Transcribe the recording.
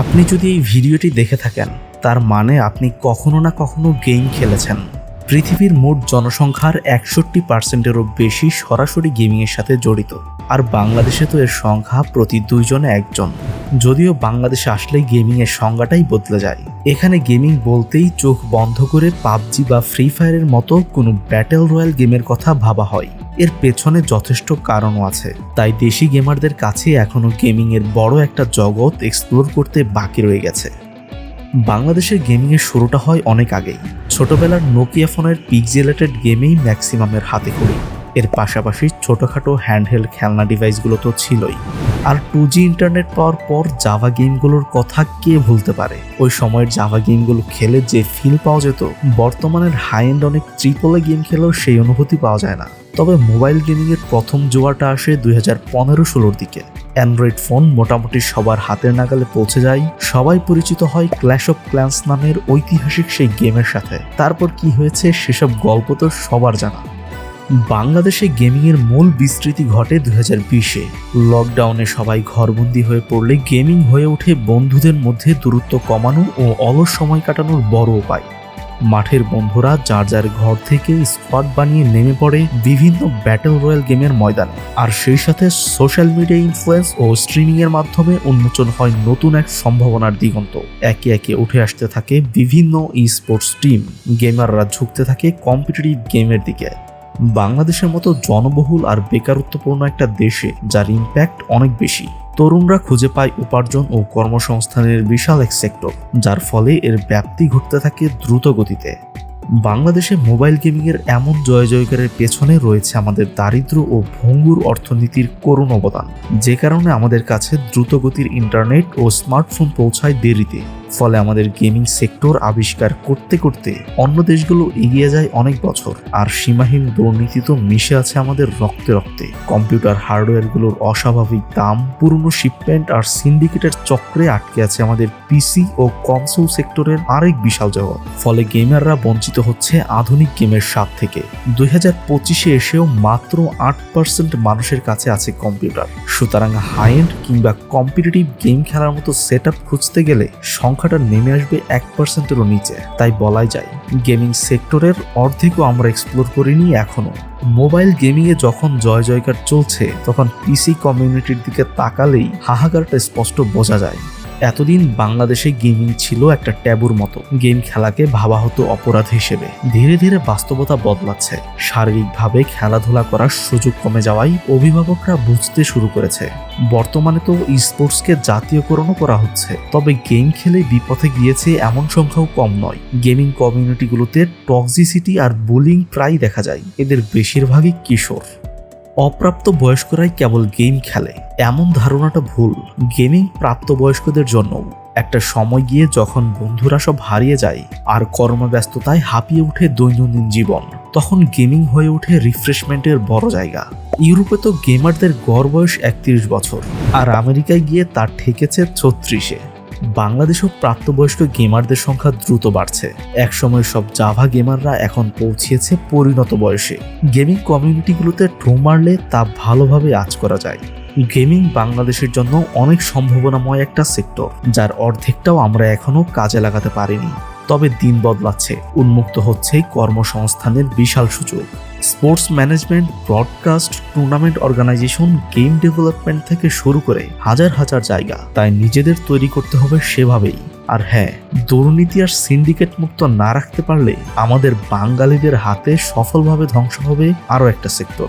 আপনি যদি এই ভিডিওটি দেখে থাকেন, তার মানে আপনি কখনো না কখনো গেম খেলেছেন। পৃথিবীর মোট জনসংখ্যার একষট্টি পার্সেন্টেরও বেশি সরাসরি গেমিংয়ের সাথে জড়িত। আর বাংলাদেশে তো এর সংখ্যা প্রতি দুইজনে একজন। যদিও বাংলাদেশে আসলে গেমিংয়ের সংজ্ঞাটাই বদলে যায়। এখানে গেমিং বলতেই চোখ বন্ধ করে পাবজি বা ফ্রি ফায়ারের মতো কোনো ব্যাটেল রয়্যাল গেমের কথা ভাবা হয়। এর পেছনে যথেষ্ট কারণও আছে। তাই দেশি গেমারদের কাছে এখনও গেমিংয়ের বড় একটা জগৎ এক্সপ্লোর করতে বাকি রয়ে গেছে। বাংলাদেশের গেমিংয়ের শুরুটা হয় অনেক আগেই। ছোটবেলার নোকিয়া ফোনের পিকজেলেটেড গেমেই ম্যাক্সিমামের হাতে খড়ি। এর পাশাপাশি ছোটোখাটো হ্যান্ডহেল্ড খেলনা ডিভাইসগুলো তো ছিলই। আর টু জি ইন্টারনেট পাওয়ার পর জাভা গেমগুলোর কথা কে ভুলতে পারে? ওই সময়ের জাভা গেমগুলো খেলে যে ফিল পাওয়া যেত, বর্তমানের হাই এন্ড অনেক ট্রিপলে গেম খেলেও সেই অনুভূতি পাওয়া যায় না। তবে মোবাইল গেমিংয়ের প্রথম জোয়ারটা আসে দুই হাজার পনেরো ষোলোর দিকে। অ্যান্ড্রয়েড ফোন মোটামুটি সবার হাতের নাগালে পৌঁছে যায়। সবাই পরিচিত হয় ক্ল্যাশ অফ ক্ল্যান্স নামের ঐতিহাসিক সেই গেমের সাথে। তারপর কি হয়েছে সেসব গল্প তো সবার জানা। বাংলাদেশে গেমিংয়ের মূল বিস্তৃতি ঘটে দু হাজার বিশে। লকডাউনে সবাই ঘরবন্দি হয়ে পড়লে গেমিং হয়ে ওঠে বন্ধুদের মধ্যে দূরত্ব কমানো ও অলস সময় কাটানোর বড় উপায়। মাঠের বন্ধুরা যার যার ঘর থেকে স্কোয়াড বানিয়ে নেমে পড়ে বিভিন্ন ব্যাটেল রয়্যাল গেমের ময়দানে। আর সেই সাথে সোশ্যাল মিডিয়া ইনফ্লুয়েন্স ও স্ট্রিমিং এর মাধ্যমে উন্মোচন হয় নতুন এক সম্ভাবনার দিগন্ত। একে একে উঠে আসতে থাকে বিভিন্ন ই স্পোর্টস টিম গেমাররা ঝুঁকতে থাকে কম্পিটিটিভ গেমের দিকে। বাংলাদেশের মতো জনবহুল আর বেকারত্বপূর্ণ একটা দেশে যার ইম্প্যাক্ট অনেক বেশি। তরুণরা খুঁজে পায় উপার্জন ও কর্মসংস্থানের বিশাল এক সেক্টর যার ফলে এর ব্যাপ্তি ঘটতে থাকে দ্রুত গতিতে। বাংলাদেশে মোবাইল গেমিংয়ের এমন জয় জয়কারের পেছনে রয়েছে আমাদের দারিদ্র ও ভঙ্গুর অর্থনীতির করুণ অবদান, যে কারণে আমাদের কাছে দ্রুতগতির ইন্টারনেট ও স্মার্টফোন পৌঁছায় দেরিতে। ফলে আমাদের গেমিং সেক্টর আবিষ্কার করতে করতে অন্য দেশগুলো এগিয়ে যায় অনেক বছর। আর সীমাহীন দুর্নীতি তো মিশে আছে আমাদের রক্তে রক্তে। কম্পিউটার হার্ডওয়্যারগুলোর অস্বাভাবিক দাম, পুরনো শিপমেন্ট আর সিন্ডিকেটের চক্রে আটকে আছে আমাদের পিসি ও কনসোল সেক্টরের আরেক বিশাল জগৎ। ফলে গেমাররা বঞ্চিত হচ্ছে আধুনিক গেমের স্বাদ থেকে। দুই হাজার পঁচিশে এসেও মাত্র আট পার্সেন্ট মানুষের কাছে আছে কম্পিউটার। সুতরাং হাই এন্ড কিংবা কম্পিটিটিভ গেম খেলার মতো সেট খুঁজতে গেলে সংখ্যাটা নেমে আসবে এক পার্সেন্টেরও নিচে। তাই বলাই যায় গেমিং সেক্টরের অর্ধেকও আমরা এক্সপ্লোর করিনি এখনও মোবাইল গেমিংয়ে যখন জয় জয়কার চলছে, তখন পিসি কমিউনিটির দিকে তাকালেই হাহাকারটা স্পষ্ট বোঝা যায়। এতদিন বাংলাদেশে গেমিং ছিল একটা ট্যাবুর মতো। গেম খেলাকে ভাবা হতো অপরাধ হিসেবে। ধীরে ধীরে বাস্তবতা বদলাচ্ছে। শারীরিকভাবে খেলাধুলা করার সুযোগ কমে যাওয়ায় অভিভাবকরা বুঝতে শুরু করেছে। বর্তমানে তো স্পোর্টসকে জাতীয়করণও করা হচ্ছে। তবে গেম খেলে বিপথে গিয়েছে এমন সংখ্যাও কম নয়। গেমিং কমিউনিটিগুলোতে টক্সিসিটি আর বুলিং প্রায় দেখা যায়। এদের বেশিরভাগই কিশোর। অপ্রাপ্ত বয়স্করাই কেবল গেম খেলে। এমন ধারণাটা ভুল। গেমিং প্রাপ্তবয়স্কদের জন্য। একটা সময় গিয়ে যখন বন্ধুরা সব হারিয়ে যায়, আর কর্মব্যস্ততায় হাঁপিয়ে ওঠে দৈনন্দিন জীবন, তখন গেমিং হয়ে ওঠে রিফ্রেশমেন্টের বড় জায়গা। ইউরোপে তো গেমারদের গড় বয়স একত্রিশ বছর, আর আমেরিকায় গিয়ে তার ঠেকেছে ছত্রিশে। বাংলাদেশেও প্রাপ্তবয়স্ক গেমারদের সংখ্যা দ্রুত বাড়ছে। একসময় সব জাভা গেমাররা এখন পৌঁছিয়েছে পরিণত বয়সে। গেমিং কমিউনিটিগুলোতে ঢো মারলে তা ভালোভাবে আজ করা যায়। গেমিং বাংলাদেশের জন্য অনেক সম্ভাবনাময় একটা সেক্টর, যার অর্ধেকটাও আমরা এখনও কাজে লাগাতে পারিনি। তবে দিন বদলাচ্ছে। উন্মুক্ত হচ্ছে কর্মসংস্থানের বিশাল সুযোগ। Sports management, broadcast, tournament organisation, game development থেকে শুরু করে হাজার হাজার জায়গা। তাই নিজেদের তৈরি করতে হবে সেভাবেই। আর হ্যাঁ দুর্নীতি আর সিন্ডিকেট মুক্ত না রাখতে পারলে আমাদের বাঙালিদের হাতে সফলভাবে ধ্বংস হবে আরও একটা সেক্টর।